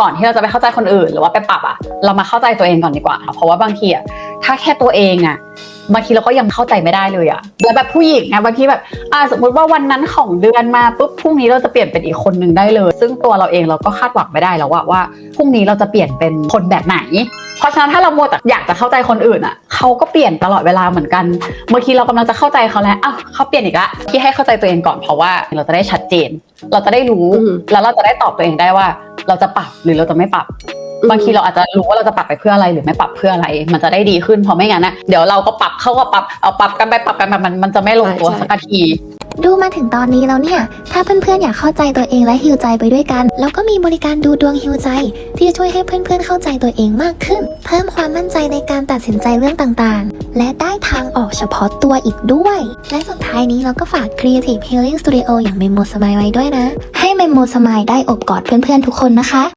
ก่อนที่เราจะไปเข้าใจคนอื่น หรือว่าไปปรับอะเรามาเข้าใจตัวเองก่อนดีกว่า เพราะว่าบางทีอะถ้าแค่ตัวเองอะ บางทีเราก็ยังเข้าใจไม่ได้เลยอะแล้วแบบผู้หญิงอะบางทีแบบอ่าสมมุติว่าวันนั้นของเดือนมาปุ๊บพรุ่งนี้เราจะเปลี่ยนเป็นอีกคนหนึ่งได้เลย ซึ่งตัวเราเองเราก็คาดหวังไม่ได้แล้วว่าว่าพรุ่งนี้เราจะเปลี่ยนเป็นคนแบบไหน เพราะฉะนั้นถ้าเราโมวแต่อยากจะเข้าใจคนอื่นอะเขาก็เปลี่ยนตลอดเวลาเหมือนกันบางทีเรากำลังจะเข้าใจเขาแล้วอ้าวเขาเปลี่ยนอีกละที่ให้เข้าใจตัวเองก่อนเพราะว่าเราจะได้ชัดเจน เราจะได้รู้อืมแล้วเราจะได้ตอบตัวเองได้ว่า เราจะปรับหรือเราจะไม่ปรับ บางทีเราอาจจะรู้ว่าเราจะปรับไปเพื่ออะไรหรือไม่ปรับเพื่ออะไร มันจะได้ดีขึ้นเพราะไม่งั้นนะเดี๋ยวเราก็ปรับเขาก็ปรับเอาปรับกันไปปรับกันมามันมันจะไม่ลงตัวใช่สักที ดูมาถึงตอนนี้แล้วเนี่ย ถ้าเพื่อนๆอยากเข้าใจตัวเองและฮิวใจไปด้วยกันแล้วก็มีบริการดูดวงฮิวใจ ที่จะช่วยให้เพื่อนๆเข้าใจตัวเองมากขึ้น เพิ่มความมั่นใจในการตัดสินใจเรื่องต่างๆ และได้ทางออกเฉพาะตัวอีกด้วย และสุดท้ายนี้เราก็ฝาก Creative Healing Studio อย่าง Memo Smile ไว้ด้วยนะ ให้ Memo Smile ได้อบกอดเพื่อนๆทุกคนนะคะ